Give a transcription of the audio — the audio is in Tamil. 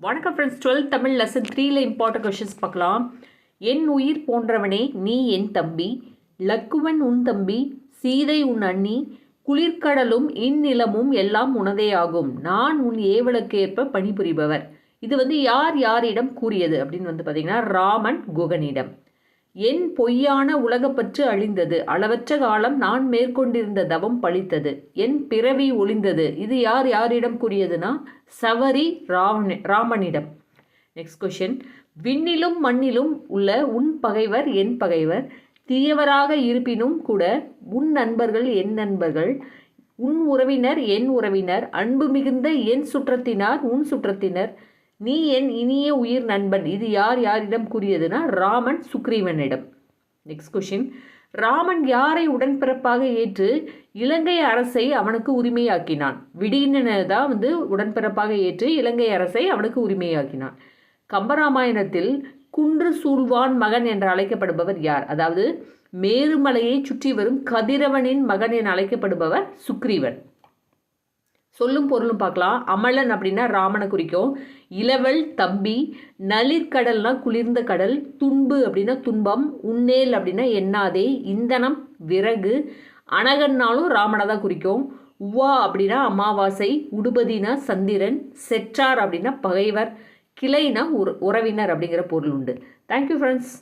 வணக்கம் ஃப்ரெண்ட்ஸ் டுவெல்த் தமிழ் லெசன் த்ரீல இம்பார்ட்டன்ட் கொஷின்ஸ் பார்க்கலாம். என் உயிர் போன்றவனே நீ என் தம்பி. லக்குவன் உன் தம்பி சீதை உன் அண்ணி. குளிர்கடலும் இந்நிலமும் எல்லாம் உனதே ஆகும். நான் உன் ஏவலுக்கேற்ப பணிபுரிபவர். இது வந்து யார் யாரிடம் கூறியது? அப்படின்னு வந்து பார்த்தீங்கன்னா ராமன் குகனிடம். என் பொய்யான உலகப்பற்று அழிந்தது. அளவற்ற காலம் நான் மேற்கொண்டிருந்த தவம் பழித்தது. என் பிறவி ஒளிந்தது. இது யார் யாரிடம் கூறியதுன்னா சவரி ராவண ராமனிடம். நெக்ஸ்ட் கொஷின் விண்ணிலும் மண்ணிலும் உள்ள உன் பகைவர் என் பகைவர். தீயவராக இருப்பினும் கூட உன் நண்பர்கள் என் நண்பர்கள். உன் உறவினர் என் உறவினர். அன்பு மிகுந்த என் சுற்றத்தினார் உன் சுற்றத்தினர். நீ என் இனிய உயிர் நண்பன். இது யார் யாரிடம் கூறியதுன்னா ராமன் சுக்ரீவனிடம். நெக்ஸ்ட் கொஷின் ராமன் யாரை உடன்பிறப்பாக ஏற்று இலங்கை அரசை அவனுக்கு உரிமையாக்கினான்? விடின்னு தான் வந்து உடன்பிறப்பாக ஏற்று இலங்கை அரசை அவனுக்கு உரிமையாக்கினான். கம்பராமாயணத்தில் குன்று சூழ்வான் மகன் என்று அழைக்கப்படுபவர் யார்? அதாவது மேருமலையை சுற்றி வரும் கதிரவனின் மகன் என அழைக்கப்படுபவர் சுக்ரீவன். சொல்லும் பொருளும் பார்க்கலாம். அமலன் அப்படின்னா ராமனை குறிக்கும். இளவல் தம்பி நளிர்கடல்னா குளிர்ந்த கடல் துன்பு அப்படின்னா துன்பம் உன்னேல் அப்படின்னா எண்ணாதே இந்தனம் விறகு அனகன்னாலும் ராமனை தான் குறிக்கும். உவா அப்படின்னா அமாவாசை உடுபதினா சந்திரன் செற்றார் அப்படின்னா பகைவர் கிளைனா உற உறவினர் அப்படிங்கிற பொருள் உண்டு. Thank you friends